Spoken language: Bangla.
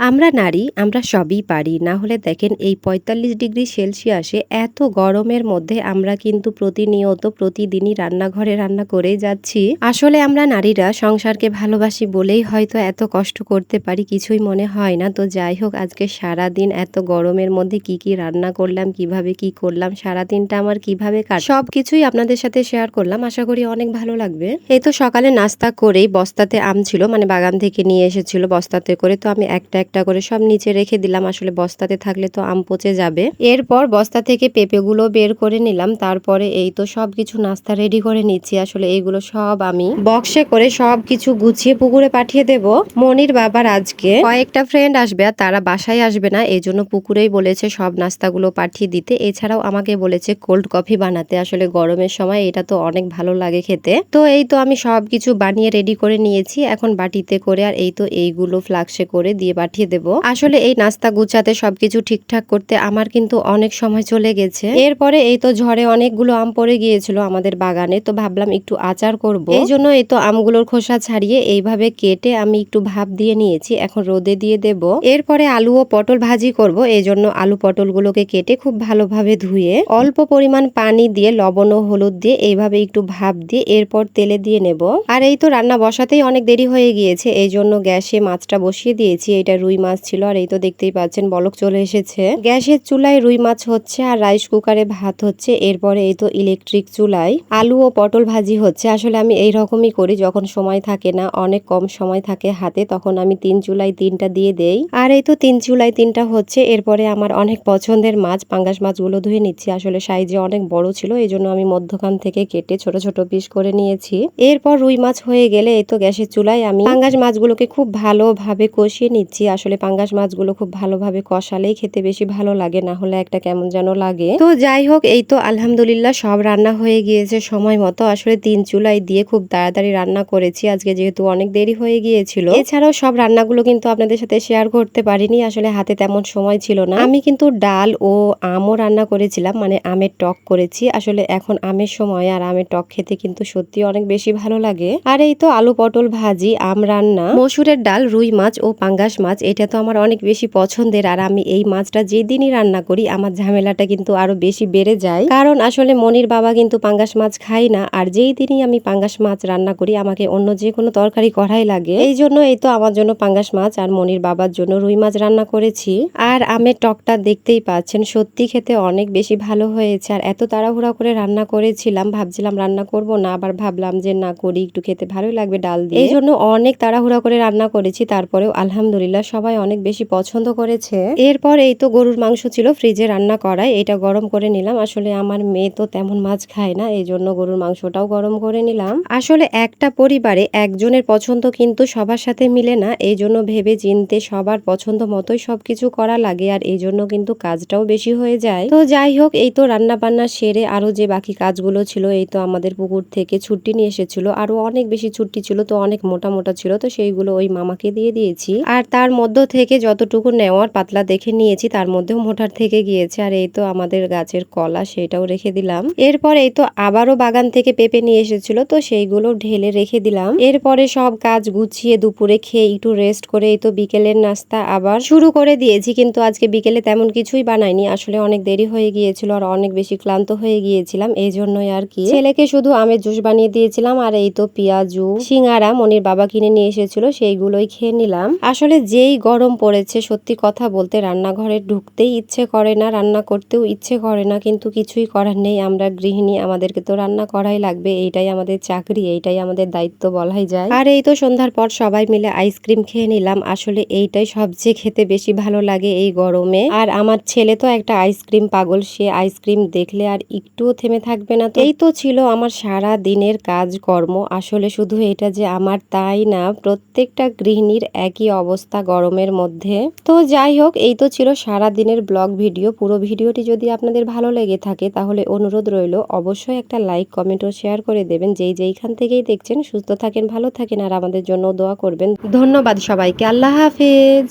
আমরা নারী, আমরা সবই পারি। না হলে দেখেন এই পঁয়তাল্লিশ ডিগ্রি সেলসিয়াসে এত গরমের মধ্যে আমরা কিন্তু প্রতিনিয়ত, প্রতিদিনই রান্নাঘরে রান্না করে যাচ্ছি। আসলে আমরা নারীরা সংসারকে ভালোবাসি বলেই হয়তো এত কষ্ট করতে পারি, কিছুই মনে হয় না। তো যাই হোক, আজকে সারা দিন এত গরমের মধ্যে কি কি রান্না করলাম, কীভাবে কি করলাম সারা দিনটা আমার কীভাবে কাট সব কিছুই আপনাদের সাথে শেয়ার করলাম। আশা করি অনেক ভালো লাগবে। এই তো সকালে নাস্তা করেই বস্তাতে আম ছিল মানে বাগান থেকে নিয়ে এসেছিল বস্তাতে করে। তো আমি একটা একটা করে সব নিচে রেখে দিলাম। আসলে বস্তাতে থাকলে তো আম পচে যাবে। এরপর বস্তা থেকে পেঁপেগুলো বের করে নিলাম। তারপরে এই তো সব কিছু নাস্তা রেডি করে নিচ্ছি। আসলে এইগুলো সব আমি বক্সে করে সব কিছু গুছিয়ে পুকুরে পাঠিয়ে দেব। মনির বাবার আজকে কয়েকটা ফ্রেন্ড আসবে আর তারা বাসায় আসবে না। এই জন্য পুকুরেই বলেছে সব নাস্তাগুলো পাঠিয়ে দিতে। এছাড়াও আমাকে বলেছে কোল্ড কফি বানাতে। আসলে গরমের সময় এটা তো অনেক ভালো লাগে খেতে। তো এই তো আমি সব কিছু বানিয়ে রেডি করে নিয়েছি। এখন বাটিতে করে আর এই তো এইগুলো ফ্লাক্সে করে দিয়ে পাঠিয়ে দেব। আসলে এই নাস্তা গুছাতে সবকিছু ঠিকঠাক করতে আমার কিন্তু অনেক সময় চলে গেছে। এরপরে এই তো ঝড়ে অনেকগুলো আম পড়ে গিয়েছিল আমাদের বাগানে, তো ভাবলাম একটু আচার করব। এই জন্য এই তো আমগুলোর খোসা ছাড়িয়ে এইভাবে কেটে আমি একটু ভাপ দিয়ে নিয়েছি, এখন রোদে দিয়ে দেব। এরপরে আলু ও পটল ভাজি করব, এই জন্য আলু পটলগুলোকে কেটে খুব ভালোভাবে ধুয়ে, অল্প পরিমাণ পানি দিয়ে লবণ ও হলুদ দিয়ে এইভাবে একটু ভাপ দিয়ে এরপর তেলে দিয়ে নেব। আর এই তো রান্না বসাতেই অনেক দেরি হয়ে গিয়েছে, এই জন্য গ্যাসে মাছটা বসিয়ে দিয়েছি, এটা রুই মাছ ছিল আর এই তো দেখতেই পাচ্ছেন বলক চলে এসেছে। গ্যাসের চুলায় রুই মাছ হচ্ছে আর রাইস কুকারে ভাত হচ্ছে, এরপরে এই তো ইলেকট্রিক চুলায় আলু ও পটল ভাজি হচ্ছে। আসলে আমি এই রকমই করি, যখন সময় থাকে না, অনেক কম সময় থাকে হাতে, তখন আমি তিন চুলায় তিনটা দিয়ে দেই। আর এই তো তিন চুলায় তিনটা হচ্ছে, এরপরে আমার অনেক পছন্দের মাছ, পাঙ্গাস মাছগুলো ধুয়ে নিচ্ছি। আসলে সাইজে অনেক বড় ছিল এই জন্য আমি মধ্যখান থেকে কেটে ছোট ছোট পিস করে নিয়েছি। এরপর রুই মাছ হয়ে গেলে এই তো গ্যাসের চুলায় আমি পাঙ্গাস মাছগুলোকে খুব ভালোভাবে কষিয়ে নিচ্ছি। আসলে পাঙ্গাস মাছগুলো খুব ভালোভাবে কষালেই খেতে বেশি ভালো লাগে, না হলে একটা কেমন যেন লাগে। তো যাই হোক, এই তো আলহামদুলিল্লাহ সব রান্না হয়ে গিয়েছে সময় মতো। আসলে তিন চুলাই দিয়ে খুব তাড়াতাড়ি রান্না করেছি, আজকে যেহেতু অনেক দেরি হয়ে গিয়েছিল। এছাড়াও সব রান্নাগুলো কিন্তু আপনাদের সাথে শেয়ার করতে পারিনি, আসলে হাতে তেমন সময় ছিল না। আমি কিন্তু ডাল ও আমও রান্না করেছিলাম মানে আমের টক করেছি। আসলে এখন আমের সময়, আর আমের টক খেতে কিন্তু সত্যি অনেক বেশি ভালো লাগে। আর এই তো আলু পটল ভাজি, আম রান্না, মসুরের ডাল, রুই মাছ ও পাঙ্গাস মাছ এটা তো আমার অনেক বেশি পছন্দের। আর আমি এই মাছটা যেদিনই রান্না করি, আমার ঝামেলাটা কিন্তু আরও বেশি বেড়ে যায়। কারণ আসলে মনির বাবা কিন্তু পাঙ্গাস মাছ খাই না, আর যেই দিনই আমি পাঙ্গাস মাছ রান্না করি, আমাকে অন্য যে কোনো তরকারি করাই লাগে। এই জন্য এই তো আমার জন্য পাঙ্গাস মাছ আর মনির বাবার জন্য রুই মাছ রান্না করেছি। আর আমের টকটা দেখতেই পাচ্ছেন, সত্যি খেতে অনেক বেশি ভালো হয়েছে। আর এত তাড়াহুড়া করে রান্না করেছিলাম, ভাবছিলাম রান্না করব না, আবার ভাবলাম যে না, করি, একটু খেতে ভালোই লাগবে ডাল দিয়ে। এই জন্য অনেক তাড়াহুড়া করে রান্না করেছি, তারপরেও আলহামদুলিল্লাহ সবাই অনেক বেশি পছন্দ করেছে। এরপর এই তো গরুর মাংস ছিল ফ্রিজে রান্না করায়, এটা গরম করে নিলাম। আসলে আমার মেয়ে তো তেমন মাছ খায় না, এই জন্য গরুর মাংসটাও গরম করে নিলাম। আসলে একটা পরিবারে একজনের পছন্দ কিন্তু সবার সাথে মিলে না, এই জন্য ভেবে চিনতে সবার পছন্দ মতোই সবকিছু করা লাগে, আর এই জন্য কিন্তু কাজটাও বেশি হয়ে যায়। তো যাই হোক, এই তো রান্না বান্না সেরে আরও যে বাকি কাজগুলো ছিল, এই তো আমাদের পুকুর থেকে ছুটি নিয়ে এসেছিল, আরও অনেক বেশি ছুটি ছিল, তো অনেক মোটা মোটা ছিল, তো সেইগুলো ওই মামাকে দিয়ে দিয়েছি। আর তার মধ্য থেকে যতটুকু নেওয়ার পাতলা দেখে নিয়েছি, তার মধ্যেও মোটার থেকে গিয়েছে। আর এই তো আমাদের গাছের কলা, সেটাও রেখে দিলাম। এরপর এই তো আবারও বাগান থেকে পেঁপে নিয়ে এসেছিল, তো সেইগুলো ঢেলে রেখে দিলাম। এরপরে সব কাজ গুছিয়ে দুপুরে খেয়ে একটু রেস্ট করে এই তো বিকেলের নাস্তা আবার শুরু করে দিয়েছি। কিন্তু আজকে বিকেলে তেমন কিছুই বানাইনি, আসলে অনেক দেরি হয়ে গিয়েছিল আর অনেক বেশি ক্লান্ত হয়ে গিয়েছিলাম, এই জন্যই আর কি। ছেলেকে শুধু আমের জুস বানিয়ে দিয়েছিলাম আর এই তো পেঁয়াজু, সিঙ্গারা মনির বাবা কিনে নিয়ে এসেছিল, সেইগুলোই খেয়ে নিলাম। আসলে যেই গরম পড়েছে, সত্যি কথা বলতে রান্নাঘরে ঢুকতেই ইচ্ছে করে না, রান্না করতেও ইচ্ছে করে না, কিন্তু কিছুই করার নেই। আমরা গৃহিণী, আমাদেরকে তো রান্না করাই লাগবে, এইটাই আমাদের চাকরি, এইটাই আমাদের দায়িত্ব বলাই যায়। আর এই তো সন্ধ্যার পর সবাই মিলে আইসক্রিম খেয়ে নিলাম। আসলে এইটাই সবচেয়ে খেতে বেশি ভালো লাগে এই গরমে। আর আমার ছেলে তো একটা আইসক্রিম পাগল, সে আইসক্রিম দেখলে আর একটুও থেমে থাকবে না। এই তো ছিল আমার সারা দিনের কাজকর্ম। আসলে শুধু এটা যে আমার, তাই না? প্রত্যেকটা গৃহিণীর একই অবস্থা গরমের মধ্যে। তো যাই হোক এই তো ছিল সারা দিনের ব্লগ ভিডিও। পুরো ভিডিওটি যদি আপনাদের ভালো লেগে থাকে, তাহলে অনুরোধ রইল, অবশ্যই একটা লাইক, কমেন্ট ও শেয়ার করে দেবেন। যেই যেইখান থেকেই দেখছেন, সুস্থ থাকেন, ভালো থাকেন, আর আমাদের জন্য দোয়া করবেন। ধন্যবাদ সবাইকে। আল্লাহ হাফেজ।